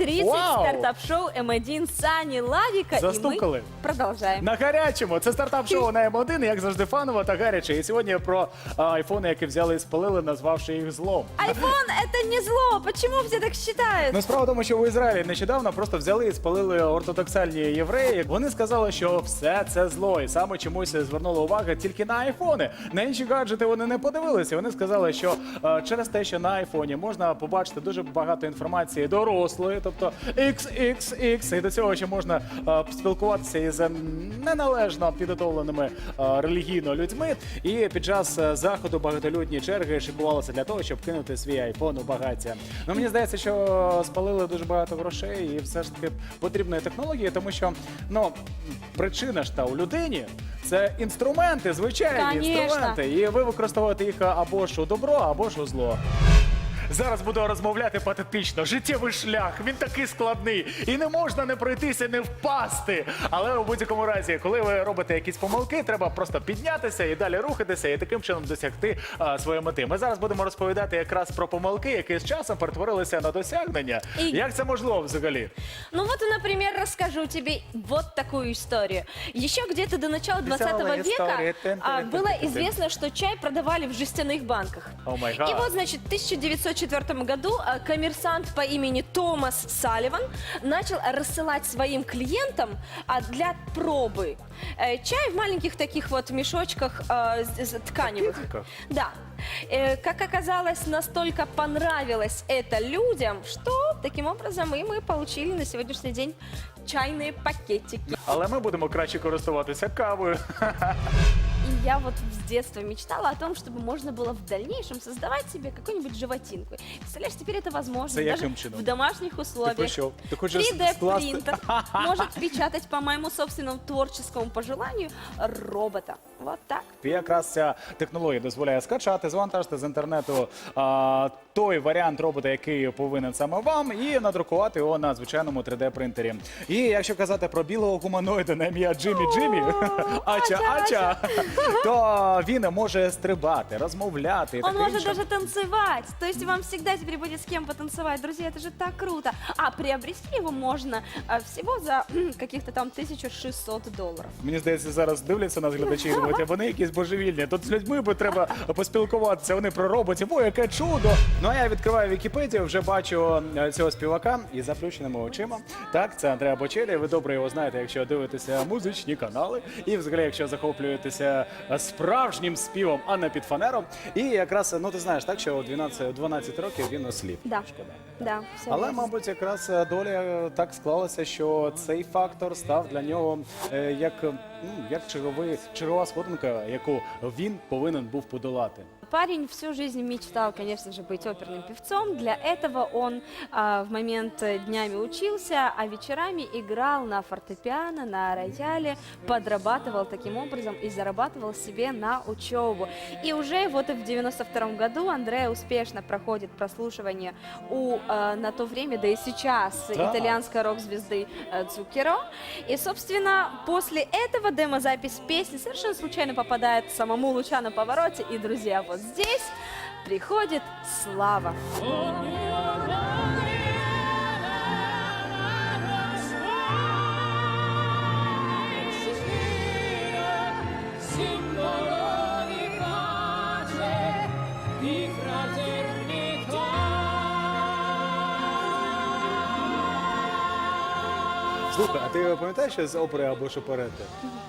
5.30 Вау! стартап-шоу М1 Сани Лавика. Застукали. И мы продолжаем. На гарячому це стартап-шоу на М1, як завжди фаново та гаряче. І сьогодні про а, айфони, які взяли і спалили, назвавши їх злом. Айфон это не зло. Почему все так считают? Ну, справа в тому, що в Ізраїлі нещодавно просто взяли і спалили ортодоксальні євреї. Вони сказали, що все це зло, і саме чомусь звернули увагу тільки на айфони. На інші гаджети вони не подивилися. Вони сказали, що е, через те, що на айфоні можна побачити дуже багато інформації дорослої, тобто XXX, і до цього ще можна спілкуватися із ем, неналежно підготовленими релігійно людьми. І під час е, заходу багатолюдні черги шикувалися для того, щоб кинути свій айфон у багаття. Ну мені здається, що спалили дуже багато грошей, і все ж таки потрібної технології, тому що ну причина ж та у людині. Це інструменти, звичайні Конечно. інструменти, і ви використовуєте їх або ж у добро, або ж у зло Зараз буду розмовляти патетично. Життєвий шлях, він такий складний. І не можна не пройтися, не впасти. Але у будь-якому разі, коли ви робите якісь помилки, треба просто піднятися і далі рухатися, і таким чином досягти а, своєї мети. Ми зараз будемо розповідати якраз про помилки, які з часом перетворилися на досягнення. І- Як це можливо взагалі? Ну вот, например, расскажу тебе вот такую историю. Еще где-то до начала 20 Веселая века история. а, Тын-тын-тын-тын-тын. было известно, что чай продавали в жестяных банках. О май И гад. вот, значит, в 1904 году а, коммерсант по имени Томас Салливан начал рассылать своим клиентам а, для пробы э, чай в маленьких таких вот мешочках а, с- с- тканевых. Пакетиках? Да. Э, Как оказалось, настолько понравилось это людям, что таким образом и мы получили на сегодняшний день чайные пакетики. Але ми будемо краще користуватися кавою. И я вот с детства мечтала о том, чтобы можно было в дальнейшем создавать себе какую-нибудь животинку. Представляешь, теперь это возможно. Это даже яким чином? в домашних Ти условиях. про що? Ти хочеш 3D скласти? принтер может печатать по моему собственному творческому пожеланию робота. Вот так. І якраз ця технологія дозволяє скачати, завантажити з інтернету а, той варіант робота, який повинен саме вам, і надрукувати його на звичайному 3D-принтері. І якщо казати про білого гуманоїда на ім'я Джиммі Джиммі, ача, ача, то він може стрибати, розмовляти. і Он таке может інше. даже танцевать. То есть вам всегда теперь будет с кем потанцевать. Друзья, это же так круто. А приобрести его можно а, всего за м, каких-то там 1600 долларов. Мені здається, зараз дивляться нас глядачі і думають, а вони якісь божевільні. Тут з людьми би треба поспілкуватися. Вони про роботів. О, яке чудо! Ну а я відкриваю Вікіпедію, вже бачу е, цього співака із заплющеними очима. Так, це Андреа Бочелі. Ви добре його знаєте, якщо дивитеся музичні канали, і взагалі, якщо захоплюєтеся справжнім співом, а не під фанером. І якраз ну ти знаєш, так що у 12, 12 років він осліп. Да. Шкода. Да, все Але, верно. мабуть, якраз е, доля е, так склалася, що цей фактор став для нього е, як, ну, як черговий, чергова сходинка, яку він повинен був подолати. Парень всю жизнь мечтал, конечно же, быть оперным певцом. Для этого он а, в момент днями учился, а вечерами играл на фортепиано, на рояле, подрабатывал таким образом и зарабатывал себе на учебу. И уже вот в 92 году Андреа успешно проходит прослушивание у э, на то время, да и сейчас, Да. итальянской рок-звезды э, Цукеро. И, собственно, после этого демозапись песни совершенно случайно попадает самому Луча на повороте. И, друзья, вот здесь приходит слава. Слухай, а ти пам'ятаєш з опери або шоперети?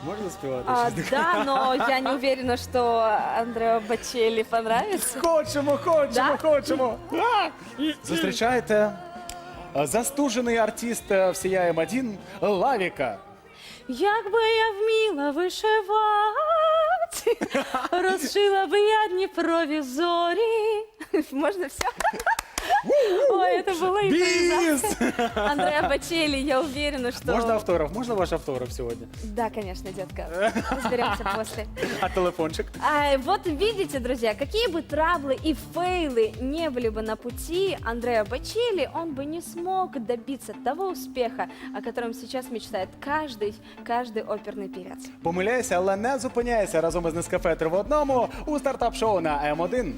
Можна співати? А, да, но я не уверена, что Андрео Бачелли понравится. Хочемо, хочемо, Да? хочемо. А! Зустрічайте е, застужений артист е, всія М1 Лавіка. Як би я вміла вишивати, розшила би я Дніпрові зорі. Можна все? Ой, это было Біс! Андреа Бачелли, я уверена, что... Можна автограф? Можна ваш автограф сьогодні? Да, конечно, детка. Разберемся после. А телефончик? А, вот видите, друзья, какие бы траблы и фейлы не были бы на пути Андреа Бачелли, он бы не смог добиться того успеха, о котором сейчас мечтает каждый, каждый оперный певец. Помиляйся, але не зупиняйся разом із Нескафе 3 в одному у стартап-шоу на М1.